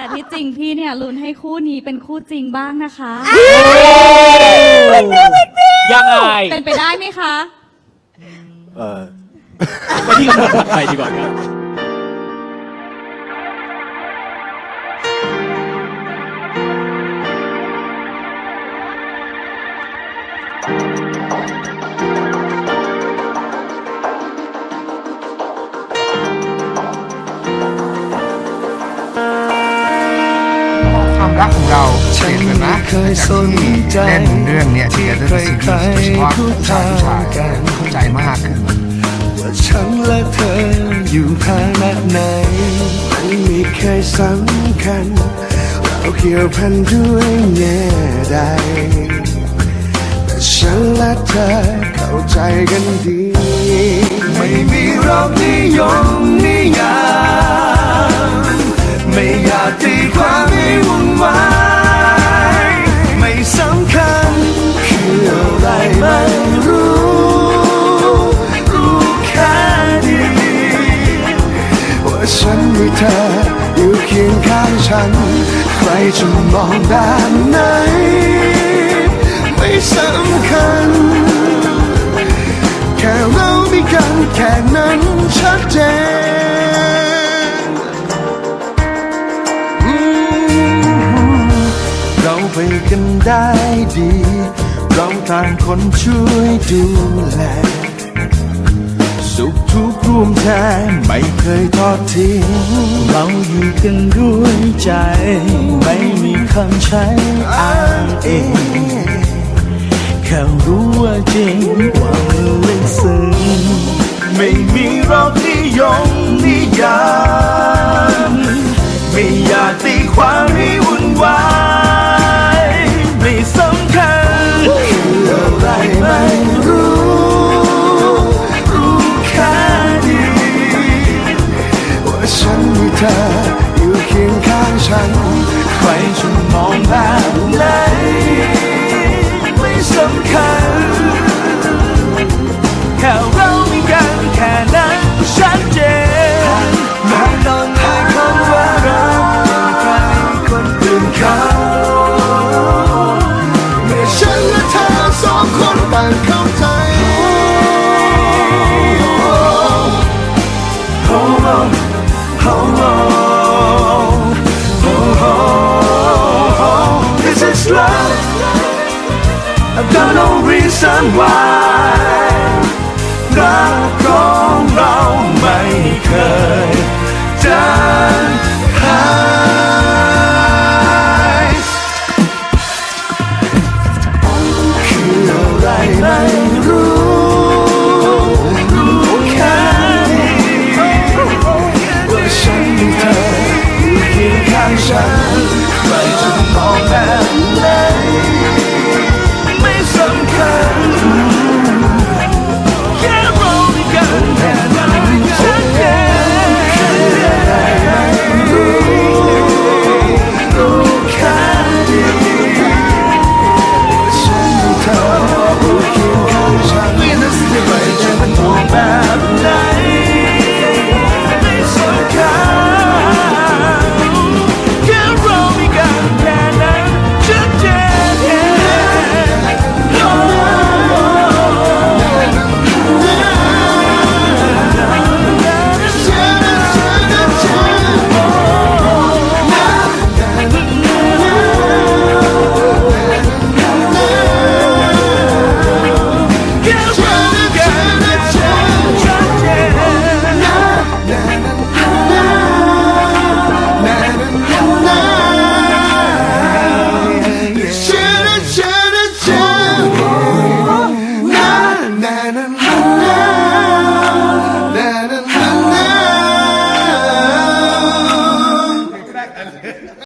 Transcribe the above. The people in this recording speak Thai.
แต่ที่จริงพี่เนี่ยลุ้นให้คู่นี้เป็นคู่จริงบ้างนะคะ ยังไงเป็นไปได้ไหมคะ เออ ไปที่คำถามถัดไปดีกว่าครับ รักของเราเปลี่ยนไปนะจากที่เล่นเรื่องเนี้ยที่จะเล่นซีรีส์โดยเฉพาะผู้ชายผู้ชายเข้าใจมากขึ้นว่าฉันและเธออยู่ฐานะไหนมันไม่เคยสำคัญเราเกี่ยวพันด้วยแง่ใดแต่ฉันและเธอเข้าใจกันดี ไม่มีรอบนิยมนิยามไม่อยากตี ฉัน ใครจะมองแบบไหน ไม่สำคัญ แค่เรามีกันแค่นั้นชัดเจน เราไปกันได้ดี เราต่างคนช่วยดูแล สุขทุกข์ร่วมแท้ไม่เคยทอดทิ้งเราอยู่กันด้วยใจ ไม่มีคำใช้อ้างเองแค่รู้ว่าจริงว่ามันลึกซึ้งไม่มีรอกนิยมนิยาม มีกันแค่นั้นชัดเจนไม่ต้องให้คำว่ารักเป็นใครคนอื่นเขาเมื่อฉันและเธอสองคนต่างเข้าใจ Oh, oh, oh, oh, oh, oh, this is love. I've got no reason why รักของเราไม่เคยจางหายคืออะไรไม่รู้รู้แค่ว่าฉันมีเธออยู่เคียงข้างฉันใครจะ